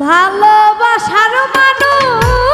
ভালোবাসার মানুষ।